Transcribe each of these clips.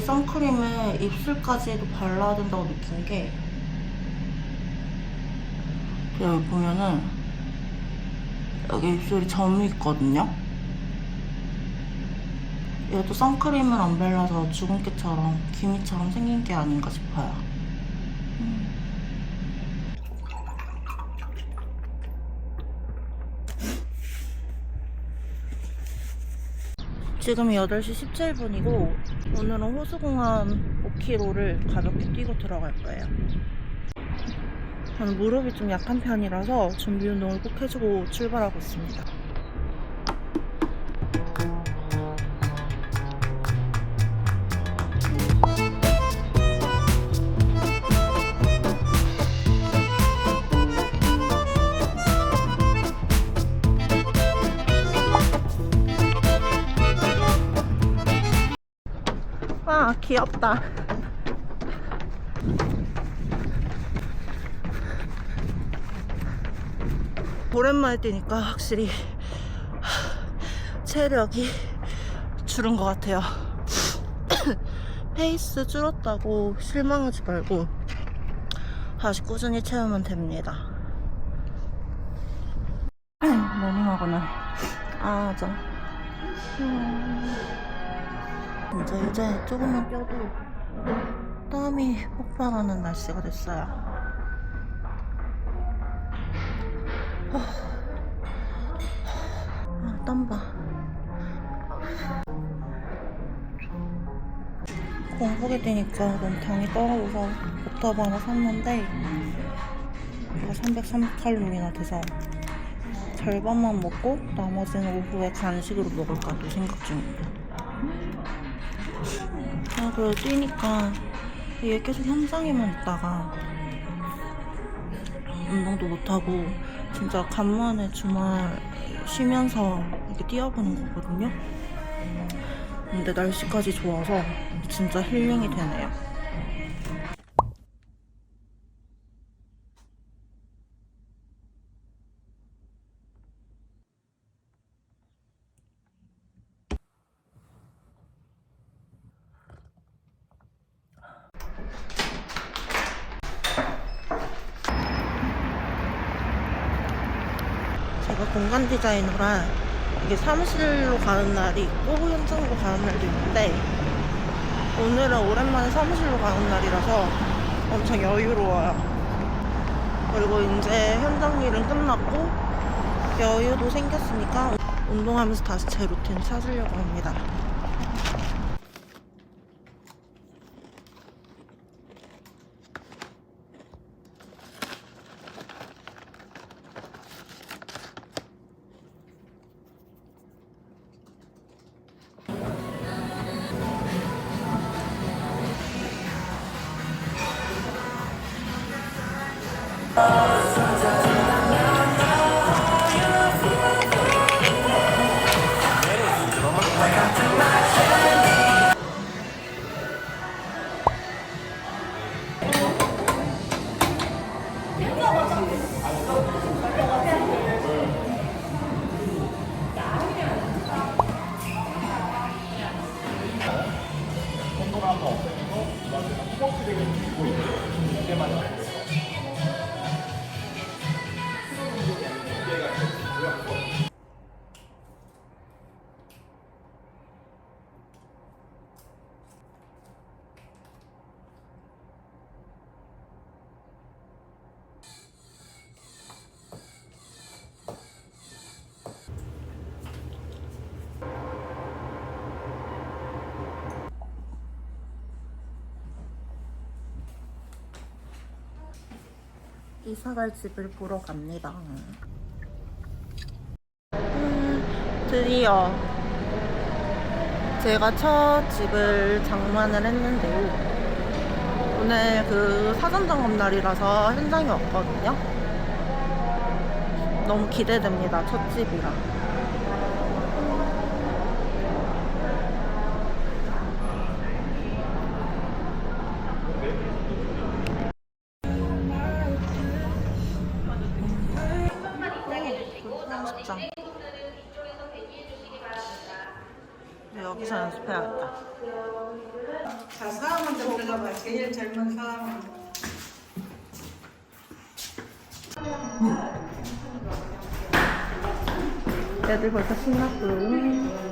선크림을 입술까지도 발라야 된다고 느낀 게 여기 보면은 여기 입술이 점이 있거든요. 이것도 선크림을 안 발라서 주근깨처럼 기미처럼 생긴 게 아닌가 싶어요. 지금이 8시 17분이고 오늘은 호수공원 5km를 가볍게 뛰고 들어갈 거예요. 저는 무릎이 좀 약한 편이라서 준비 운동을 꼭 해주고 출발하고 있습니다. 귀엽다. 오랜만에 뛰니까 확실히 체력이 줄은 것 같아요. 페이스 줄었다고 실망하지 말고 다시 꾸준히 채우면 됩니다. 모닝하고는 아, 맞아. 음, 진짜 이제 조금만 뛰어도 땀이 폭발하는 날씨가 됐어요. 아, 땀 봐. 공복에 뛰니까 너무 당이 떨어져서 오타브 하나 샀는데 이거 303칼로리나 돼서 절반만 먹고 나머지는 오후에 간식으로 먹을까도 생각 중입니다. 아, 그래 뛰니까 이게 계속 현장에만 있다가 운동도 못하고 진짜 간만에 주말 쉬면서 이렇게 뛰어보는 거거든요. 근데 날씨까지 좋아서 진짜 힐링이 되네요. 제가 공간 디자이너라 이게 사무실로 가는 날이 있고 현장으로 가는 날도 있는데 오늘은 오랜만에 사무실로 가는 날이라서 엄청 여유로워요. 그리고 이제 현장 일은 끝났고 여유도 생겼으니까 운동하면서 다시 제 루틴 찾으려고 합니다. 이 사갈 집을 보러 갑니다. 음, 드디어 제가 첫 집을 장만을 했는데요. 오늘 그 사전 점검 날이라서 현장에 왔거든요. 너무 기대됩니다. 첫 집이라. 편집장. 여기서 연습해야겠다. 자, 사람 먼저 들어가봐. 제일 젊은 사람. 애들 벌써 신났고.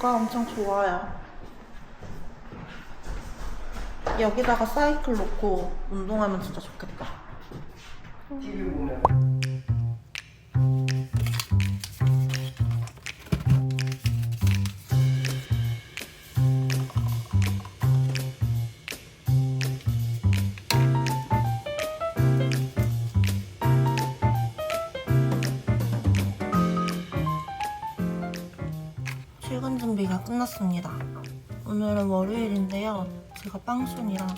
뷰가 엄청 좋아요. 여기다가 사이클 놓고 운동하면 진짜 좋겠다. 끝났습니다. 오늘은 월요일인데요. 제가 빵순이라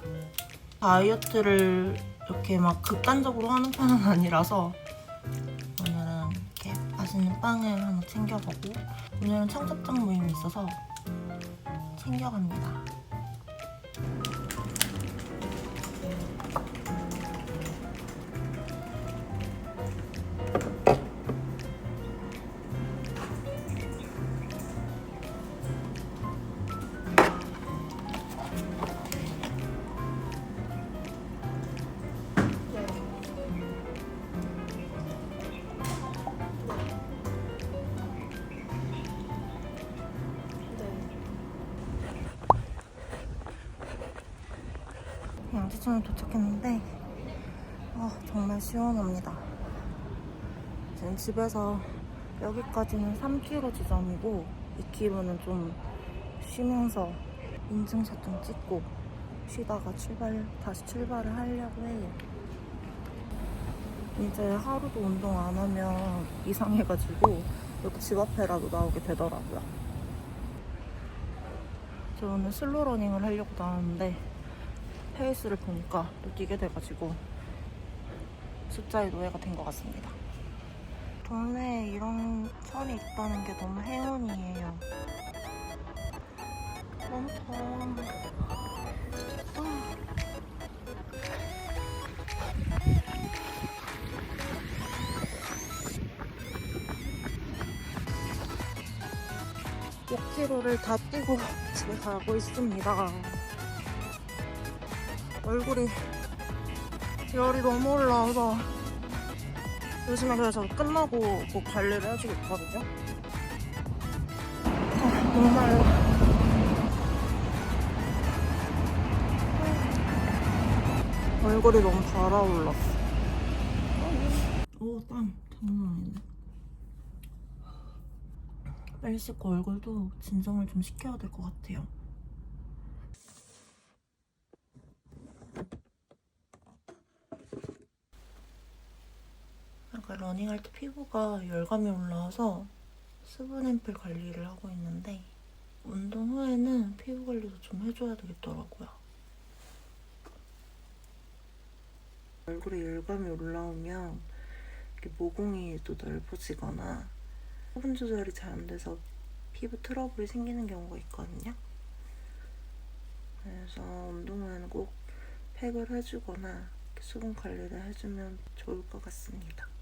다이어트를 이렇게 막 극단적으로 하는 편은 아니라서 오늘은 이렇게 맛있는 빵을 하나 챙겨가고 오늘은 청첩장 모임이 있어서 챙겨갑니다. 양지천에 도착했는데 아, 정말 시원합니다. 지금 집에서 여기까지는 3km 지점이고 2km는 좀 쉬면서 인증샷 좀 찍고 쉬다가 출발 다시 출발을 하려고 해요. 이제 하루도 운동 안 하면 이상해가지고 여기 집 앞에라도 나오게 되더라고요. 저 오늘 슬로 러닝을 하려고 나왔는데 페이스를 보니까 또 뛰게 돼가지고 숫자의 노예가 된 것 같습니다. 동네에 이런 철이 있다는 게 너무 행운이에요. 너무 더워. 5km를 다 뛰고 집에 가고 있습니다. 얼굴이 열이 너무 올라와서 요즘에 그래서 끝나고 꼭 관리를 해주고 있거든요. 아, 정말 얼굴이 너무 달아올랐어. 오, 땀 장난 아니네. 빨리 씻고 얼굴도 진정을 좀 시켜야 될 것 같아요. 약간 러닝할 때 피부가 열감이 올라와서 수분 앰플 관리를 하고 있는데 운동 후에는 피부 관리도 좀 해줘야 되겠더라고요. 얼굴에 열감이 올라오면 이렇게 모공이 또 넓어지거나 수분 조절이 잘 안 돼서 피부 트러블이 생기는 경우가 있거든요. 그래서 운동 후에는 꼭 팩을 해주거나 수분 관리를 해주면 좋을 것 같습니다.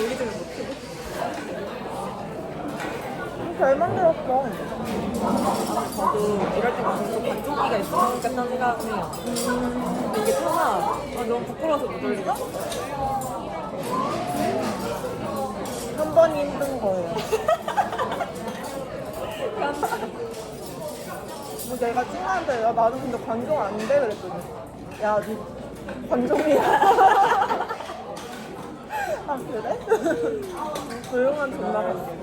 올리지는 못해. 잘 만들었어. 저도 이럴 때마다 좀 관종기가 있으면 좋겠다는 생각을 해요. 근데 이게 편하. 아, 너무 부끄러워서 못 올리겠어. 한 번이 힘든 거예요. 뭐 내가 찡한데 야 나는 근데 관종 안 돼 그랬더니 야니 관종이야. 아 그래? 조용한 존나 같아.